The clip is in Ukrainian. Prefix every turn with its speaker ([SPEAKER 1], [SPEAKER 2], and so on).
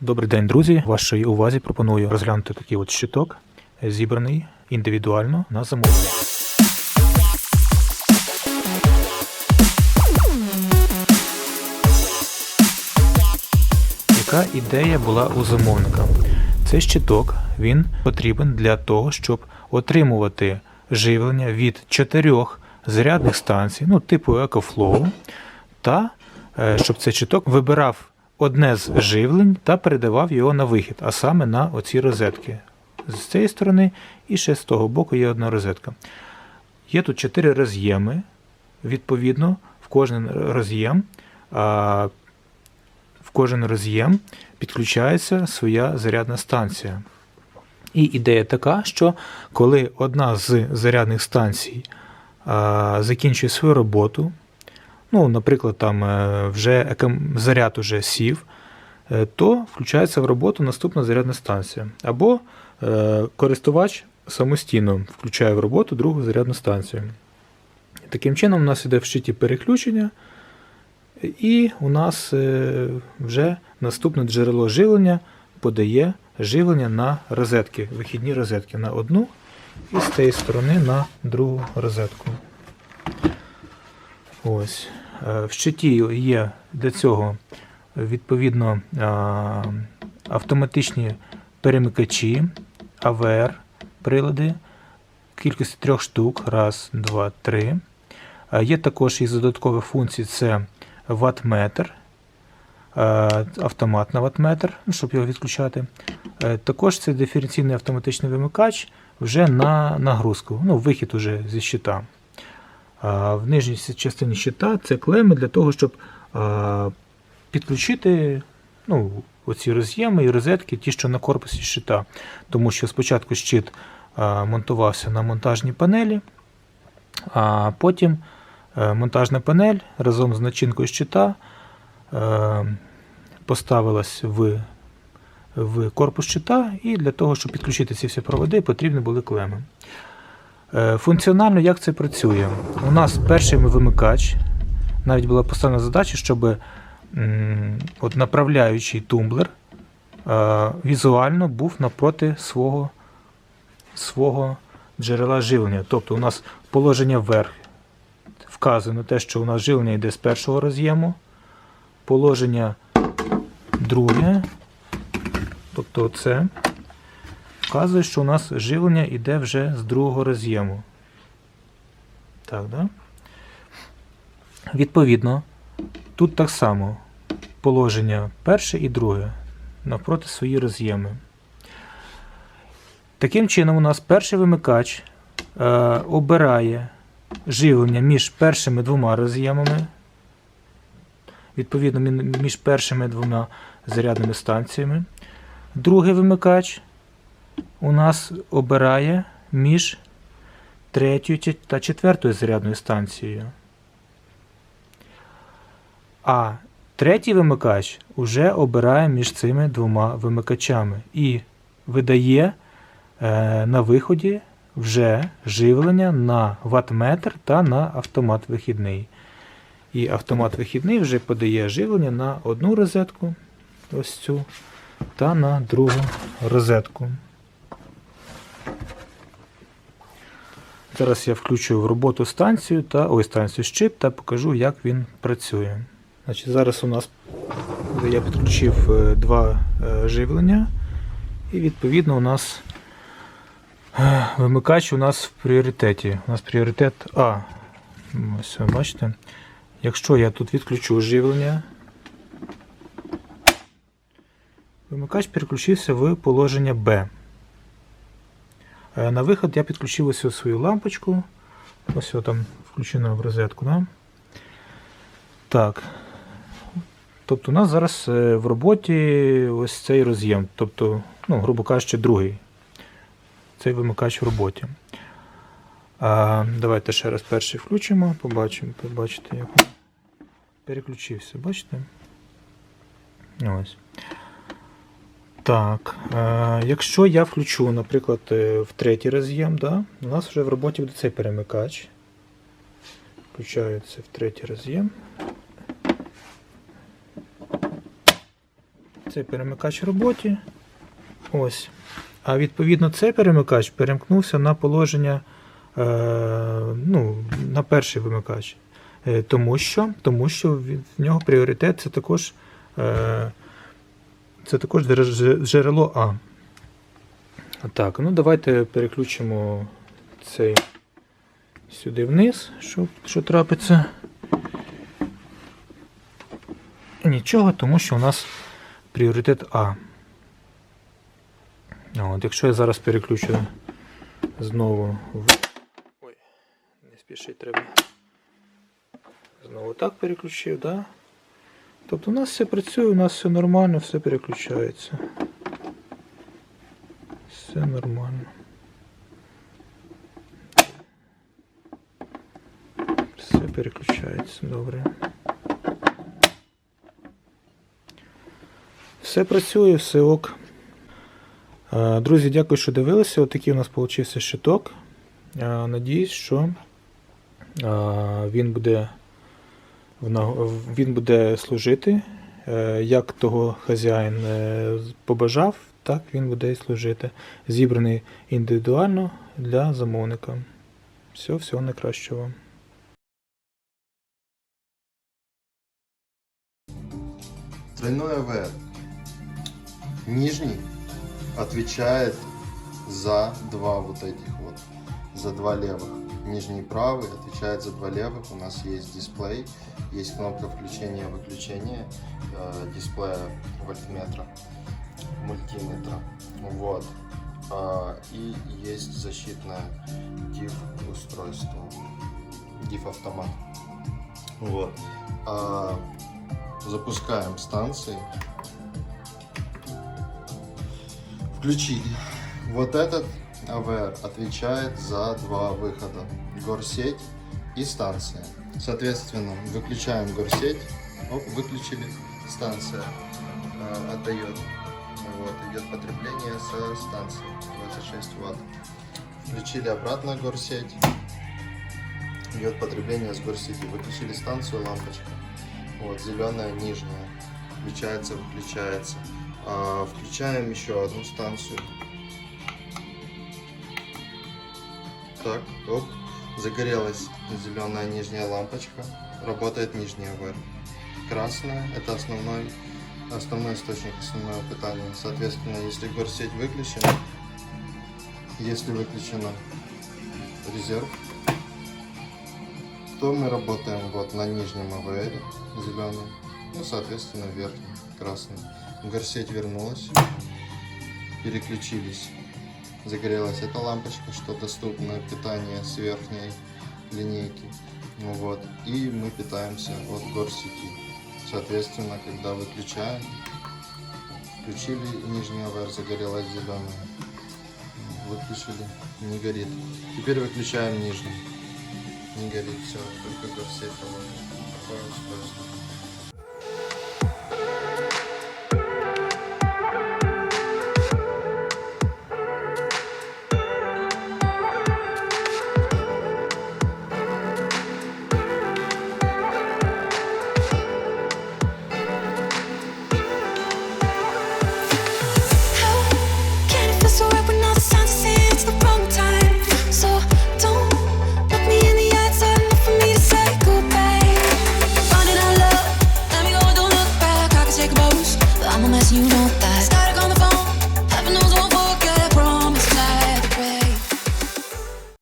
[SPEAKER 1] Добрий день, друзі. Вашій увазі пропоную розглянути такий от щиток, зібраний індивідуально на замовлення. Яка ідея була у замовника? Цей щиток він потрібен для того, щоб отримувати живлення від чотирьох зарядних станцій, ну типу EcoFlow, та е, щоб цей щиток вибирав одне з живлень та передавав його на вихід, а саме на оці розетки. З цієї сторони і ще з того боку є одна розетка. Є тут чотири роз'єми. Відповідно, в кожен роз'єм в кожен роз'єм підключається своя зарядна станція. І ідея така, що коли одна з зарядних станцій закінчує свою роботу, ну, наприклад, там е, вже заряд уже сів, е, то включається в роботу наступна зарядна станція. Або е, користувач самостійно включає в роботу другу зарядну станцію. Таким чином, у нас іде в щиті переключення, і у нас вже наступне джерело живлення подає живлення на розетки, вихідні розетки на одну і з тієї сторони на другу розетку. Ось. Е, В щиті є для цього відповідно автоматичні перемикачі, АВР прилади кількості трьох штук. Раз, два, три. Е, Є також із додаткових функцій це ваттметр, е, автомат на ваттметр, ну, щоб його відключати. Е, Також це диференційний автоматичний вимикач вже на нагрузку, ну, вихід уже зі щита. В нижній частині щита це клеми для того, щоб підключити ну, оці роз'єми і розетки, ті, що на корпусі щита. Тому що спочатку щит монтувався на монтажній панелі, а потім е, монтажна панель разом з начинкою щита е, поставилась в, в корпус щита, і для того, щоб підключити ці всі проводи, потрібні були клеми. Е, Функціонально як це працює? У нас перший вимикач, навіть була поставлена задача, щоб от направляючий тумблер е, візуально був напроти свого, свого джерела живлення. Тобто у нас положення вверх вказано те, що у нас живлення йде з першого роз'єму, положення друге, тобто це вказує, що у нас живлення йде вже з другого роз'єму. Так, да? Відповідно, тут так само положення перше і друге навпроти свої роз'єми. Таким чином, у нас перший вимикач е, обирає живлення між першими двома роз'ємами. Відповідно, між першими двома зарядними станціями. Другий вимикач у нас обирає між третьою та четвертою зарядною станцією. А третій вимикач уже обирає між цими двома вимикачами і видає е, на виході вже живлення на ваттметр та на автомат вихідний. І автомат вихідний вже подає живлення на одну розетку, ось цю, та на другу розетку. Зараз я включу в роботу станцію та ой, станцію щит та покажу, як він працює. Значить, зараз у нас я підключив е, два е, живлення, і відповідно у нас е, вимикач у нас в пріоритеті. У нас пріоритет А. Ось ви бачите. Якщо я тут відключу живлення, вимикач переключився в положення Б. Е, На виход я підключив ось свою лампочку. Ось там включено в розетку. Да? Так. Тобто у нас зараз е, в роботі ось цей роз'єм. Тобто, ну, грубо кажучи, другий. Цей вимикач в роботі. А, давайте ще раз перший включимо, побачимо, побачите, як переключився. Бачите? Ось. Так, е, якщо я включу, наприклад, е, в третій роз'єм, да, у нас вже в роботі буде цей перемикач. Включаю це в третій роз'єм. Цей перемикач в роботі. Ось. А відповідно цей перемикач перемкнувся на положення е, ну, на перший вимикач. Тому, що, тому що в нього пріоритет це також, це також джерело А. Так, ну давайте переключимо цей сюди вниз, що, що трапиться. Нічого, тому що у нас пріоритет А. От, якщо я зараз переключу знову в. Ой, не спішить треба. Знову так переключив, да? Тобто у нас все працює, у нас все нормально, все переключається. Все нормально. Все переключається, добре. Все працює, все ок. Е, Друзі, дякую, що дивилися. Отакий у нас вийшов щиток. Е, Надіюсь, що е, він буде, він буде служити. Е, Як того хазяїн е, побажав, так він буде і служити. Зібраний індивідуально для замовника. Все, всього найкращого вам.
[SPEAKER 2] Тройной АВР. Нижний отвечает за два вот этих вот, за два левых. Нижний правый отвечает за два левых. У нас есть дисплей, есть кнопка включения-выключения э, дисплея вольтметра, мультиметра. Вот. А, и есть защитное DIV устройство, DIV автомат. Вот. А, запускаем станции. Включили. Вот этот АВР отвечает за два выхода. Горсеть и станция. Соответственно, выключаем горсеть. Оп, выключили. Станция э, отдает. Вот, идет потребление со станции. 26 ватт. Включили обратно горсеть. Идет потребление с горсети. Выключили станцию, лампочка. Вот, зеленая нижняя. Включается, выключается. А, включаем еще одну станцию. Так, оп. Загорелась зеленая нижняя лампочка. Работает нижняя ВР. Красная это основной, основной источник основного питания. Соответственно, если горсеть выключена, если выключена резерв, то мы работаем вот на нижнем АВР зеленый, ну, соответственно, верхний красный. Горсеть вернулась, переключились. Загорелась эта лампочка, что доступно питание с верхней линейки. Ну вот. И мы питаемся от горсети. Соответственно, когда выключаем, включили нижний АВР, загорелась зеленая. Выключили, не горит. Теперь выключаем нижний. Не горит все, только. Такое устройство.